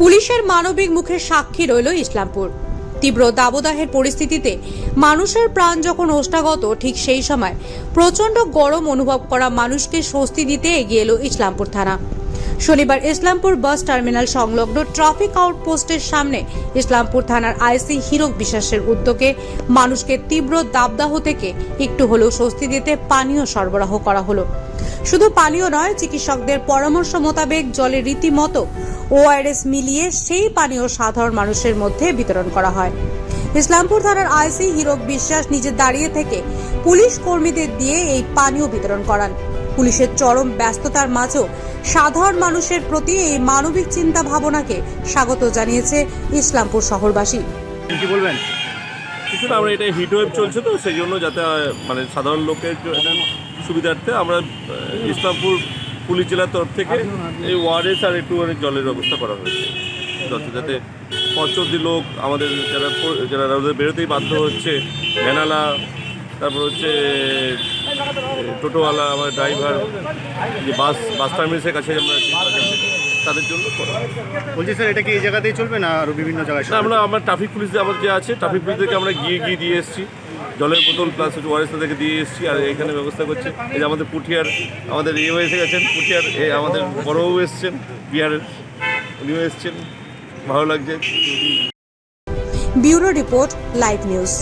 পুলিশের মানবিক মুখের সাক্ষী রইল ইসলামপুর। তীব্র দাবদাহের পরিস্থিতিতে মানুষের প্রাণ যখন ওষ্ঠাগত, ঠিক সেই সময় প্রচণ্ড গরম অনুভব করা মানুষকে স্বস্তি দিতে এগিয়ে এলো ইসলামপুর থানা। শনিবার ইসলামপুর বাস টার্মিনাল সংলগ্ন ট্রাফিক আউটপোস্টের সামনে ইসলামপুর থানার আইসি হিরক বিশ্বাসের উদ্যোগে মানুষকে তীব্র দাবদাহ থেকে একটু হলেও স্বস্তি দিতে পানীয় সরবরাহ করা হলো। শুধু পানীয় নয়, চিকিৎসকদের পরামর্শ মোতাবেক জলের রীতিমতো ওআরএস মিলিয়ে সেই পানীয় সাধারণ মানুষের মধ্যে বিতরণ করা হয়। ইসলামপুর থানার আইসি হিরক বিশ্বাস নিজে দাঁড়িয়ে থেকে পুলিশ কর্মীদের দিয়ে এই পানীয় বিতরণ করান। পুলিশের চরম ব্যস্ততার মাঝেও সাধারণ মানুষের প্রতি এই মানবিক চিন্তা ভাবনাকে স্বাগত জানিয়েছে ইসলামপুর শহরবাসী। কি বলবেন? কিছু না আমরা এটা হিট ওয়েভ চলছে তো সেই জন্য যাতে মানে সাধারণ লোকের সুবিধার্থে আমরা ইসলামপুর পুলিশ জেলার তরফ থেকে এই ওয়ারেস আর একটু অনেক জলের ব্যবস্থা করা হয়েছে। যাতে যাতে লোক আমাদের যারা যারা বেরোতেই বাধ্য হচ্ছে ভ্যানালা তারপর হচ্ছে টোটোওয়ালা আমার ড্রাইভার যে বাস বাস টার্মিনাসের কাছে আমরা তাদের জন্য বলছি স্যার এটা কি এই জায়গাতেই চলবে না আরও বিভিন্ন জায়গায় আমরা আমরা ট্রাফিক পুলিশ আমাদের যে আছে ট্রাফিক পুলিশদেরকে আমরা গিয়ে গিয়ে দিয়ে এসেছি। জলের বোতল প্লাস হচ্ছে ওয়ারেস তাদেরকে দিয়ে এসেছি আর এখানে ব্যবস্থা করছে। এই যে আমাদের পুঠিয়ার আমাদের ইয়ে এসে গেছেন পুঠিয়ার এ আমাদের বড়বাবু এসছেন বিহারের উনিও এসছেন। ভালো লাগছে। Bureau report live news.